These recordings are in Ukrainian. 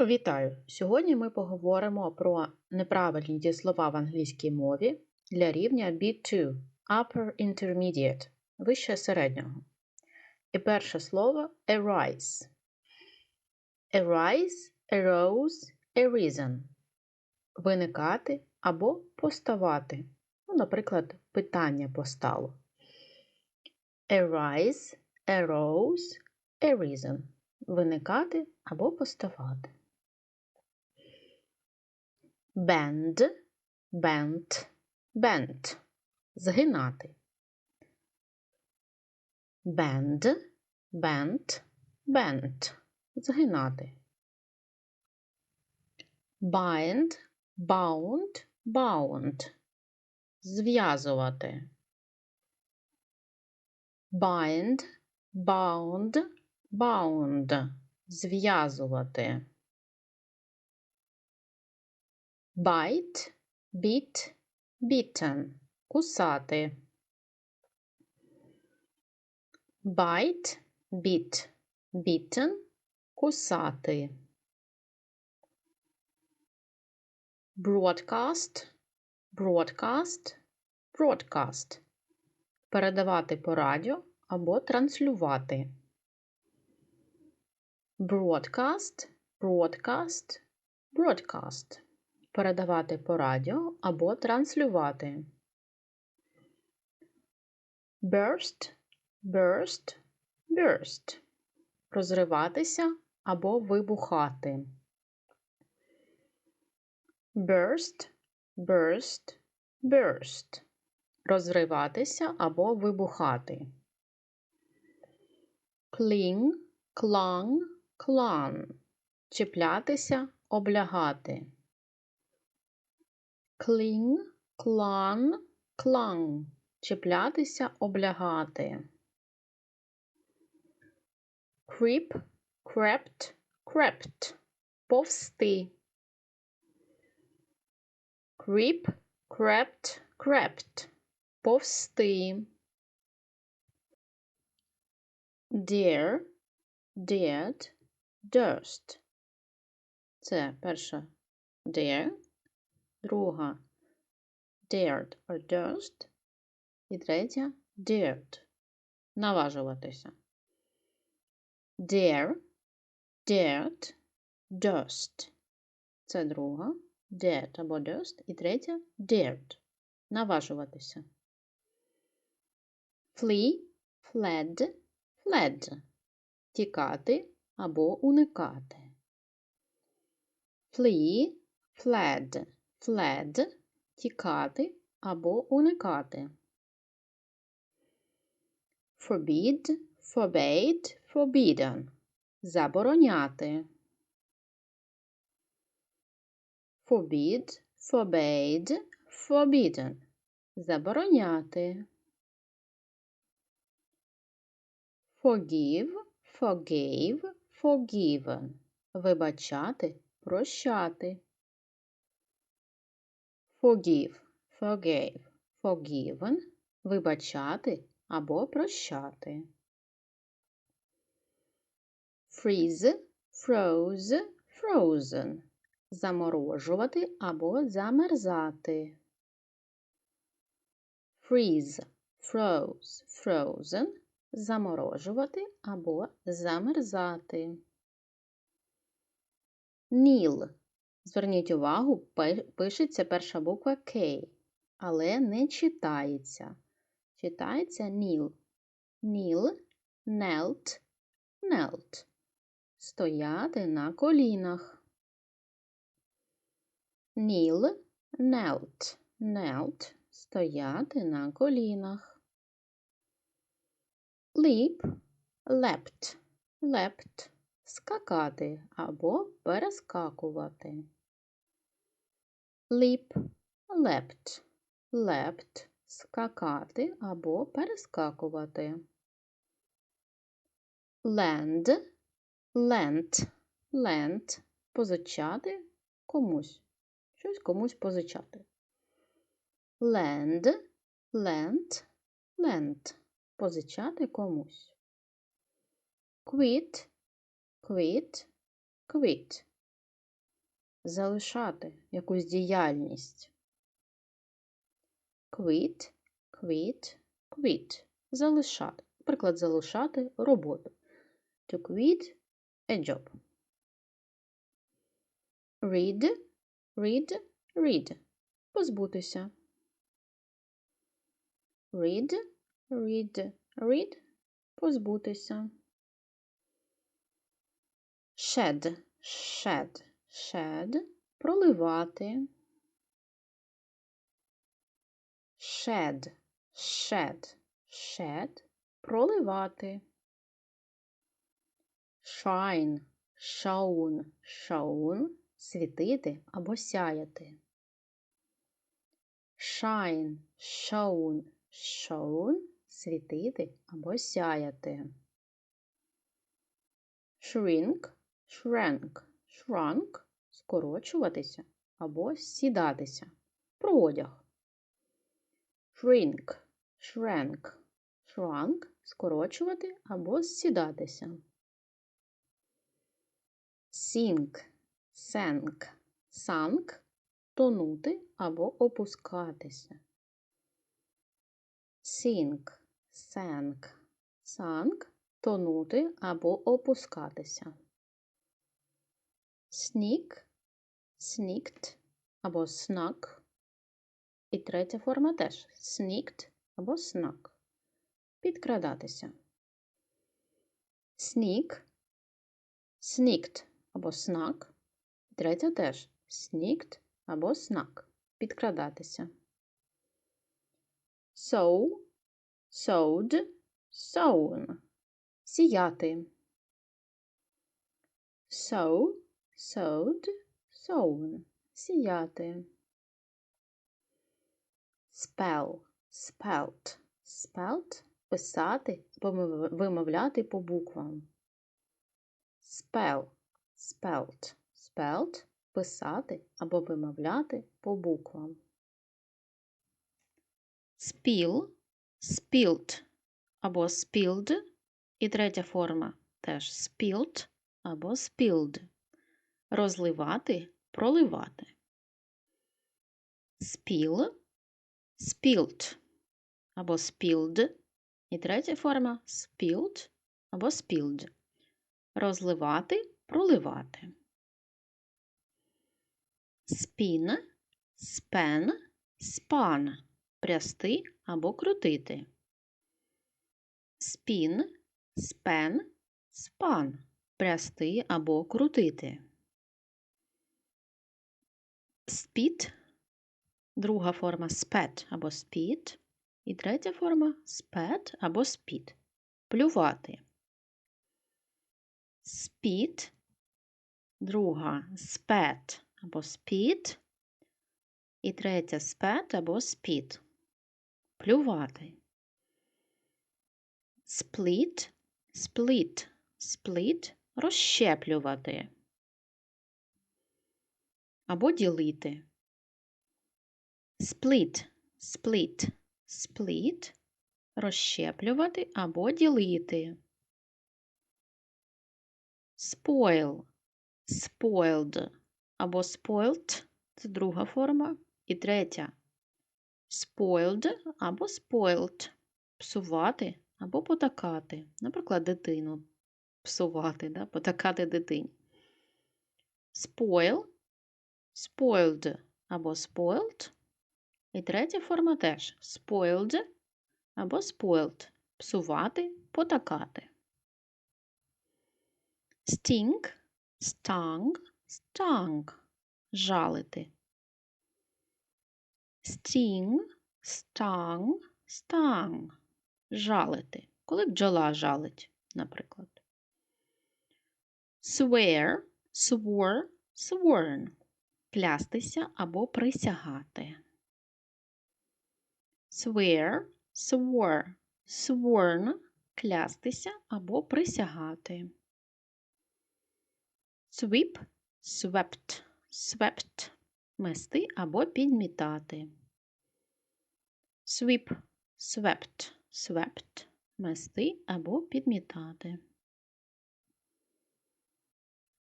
Вітаю! Сьогодні ми поговоримо про неправильні дієслова в англійській мові для рівня B2 Upper Intermediate вище середнього. І перше слово arise. Arise, arose, arisen. Виникати або поставати. Ну, Наприклад, питання постало. Arise, arose, arisen. Виникати або поставати. Bend, bent, bent. Згинати. Bend, bent, bent. Згинати. Bind, bound, bound. Зв'язувати. Bind, bound, bound. Зв'язувати. Bite, bit, bitten. Кусати. Bite, bit, bitten. Кусати. Broadcast, broadcast, broadcast. Передавати по радіо або транслювати. Broadcast, broadcast, broadcast. Передавати по радіо або транслювати. Burst, burst, burst. Розриватися або вибухати. Burst, burst, burst. Розриватися або вибухати. Cling, clung, clung. Чіплятися, облягати. Cling, clung, clung. Чіплятися, облягати. Creep, crept, crept. Повсти. Creep, crept, crept. Повсти. Dear, dared, durst. Це перша dare, друга dared or durst, і третя dared. Наважуватися. Dare, dared, durst. Це друга dared або durst, і третя dared. Наважуватися. Flee, fled, fled. Тікати або уникати. Flee, fled, fled. Тікати або уникати. Forbid, forbade, forbidden. Забороняти. Forbid, forbade, forbidden. Забороняти. Forgive, forgave, forgiven. Вибачати, прощати. Forgive, forgave, forgiven. Вибачати або прощати. Freeze, froze, frozen. Заморожувати або замерзати. Freeze, froze, frozen. Заморожувати або замерзати. Kneel. Зверніть увагу, пишеться перша буква K, але не читається. Читається kneel. Kneel, knelt, knelt. Стояти на колінах. Kneel, knelt, knelt. Стояти на колінах. Leap, leapt, leapt. Скакати або перескакувати. Leap, leapt, leapt. Скакати або перескакувати. Lend, lent, lent. Позичати комусь. Щось комусь позичати. Lend, lent, lent. Позичати комусь. Quit, quit, quit. Залишати якусь діяльність. Quit, quit, quit. Залишати. Наприклад, залишати роботу. To quit a job. Read, read, read. Позбутися. Read, read, read. Позбутися. Shed, shed, shed. Проливати. Shed, shed, shed. Проливати. Shine, shone, shone. Світити або сяяти. Shine, shone, shone. Світити або сяяти. Shrink, shrank, shrunk. Скорочуватися або сідатися. Про одяг. Shrink, shrank, shrunk. Скорочувати або сідатися. Sink, sank, sank – тонути або опускатися. Sink, sank, sank – тонути або опускатися. Sneak, sneaked або snuck. І третя форма теж sneaked або snuck. Підкрадатися. Sneak, sneaked або snuck. І Третя теж sneaked або snuck. Підкрадатися. Sow, sowed, sown. Сіяти. Sow, sowed, sown. Сіяти. Spell, spelt, spelt – писати вимовляти по буквам. Spell, spelt, spelt – писати або вимовляти по буквам. Spill, spilt або spilled. І третя форма теж spilled або spilled. Розливати, проливати. Spill, spilt або spilled. І третя форма spilled або spilled. Розливати, проливати. Spin, span, span. Прясти або крутити. Spin, span, span. Прясти або крутити. Spit – друга форма spat або spit. І третя форма spat або spit. Плювати. Spit, друга spat або spit. І третя spat або spit. Плювати. Split, split, split – розщеплювати. Або ділити. Split, split, split – розщеплювати або ділити. Spoil, spoiled або spoilt – це друга форма. І третя spoiled або spoilt – псувати або потакати. Наприклад, дитину псувати, да? потакати дитині. Spoil, spoiled або spoiled. І третя форма теж spoiled або spoiled – псувати, потакати. Sting, stung, stung – жалити. Sting, stung, stung – жалити. Коли бджола жалить, наприклад. Swear, swore, sworn – клястися або присягати. Swear, swore, sworn – клястися або присягати. Sweep, swept, swept – мести або підмітати. Sweep, swept, swept – мести або підмітати.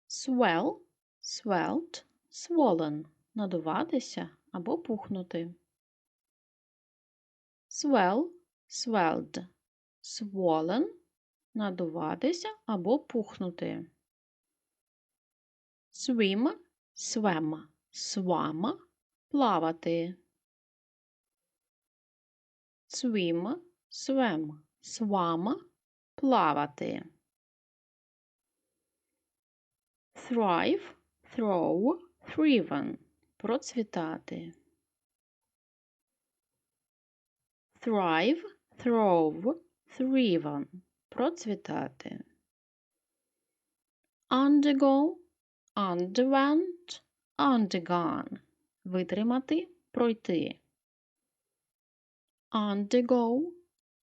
Swell, swelled swollen – надуватися або пухнути. Swell – swelled, swollen – надуватися або пухнути. Swim – swam, swam – плавати. Swim – swam, swam – плавати. Thrive, throw, thriven – процвітати. Thrive, throve, thriven – процвітати. Undergo, underwent, undergone – витримати, пройти. Undergo,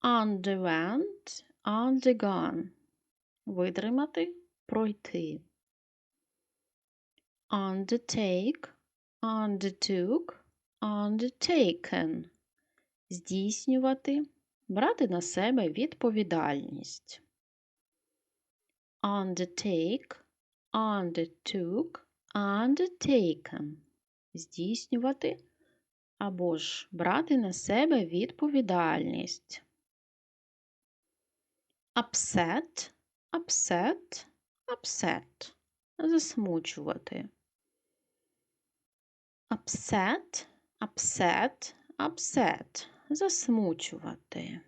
underwent, undergone – витримати, пройти undertake, undertook, undertaken здійснювати, брати на себе відповідальність. Undertake, undertook, undertaken здійснювати або ж брати на себе відповідальність. Upset, upset, upset засмучувати upset, upset, upset засмучувати.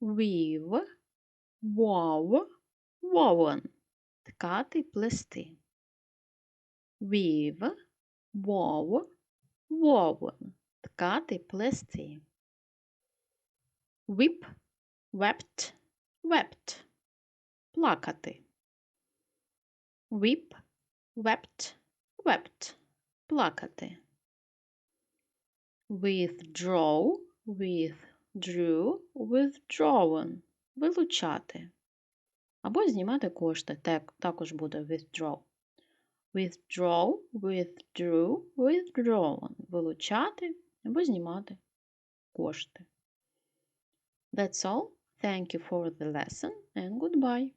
Weave, wow, woven ткати, плести. Weave, wow, woven ткати, плести. Whip, wept, wept плакати. Weep, wept, wept плакати. Withdraw, withdrew, withdrawn вилучати. Або знімати кошти. Так, також буде withdraw. Withdraw, withdrew, withdrawn. Вилучати або знімати кошти. That's all. Thank you for the lesson and goodbye.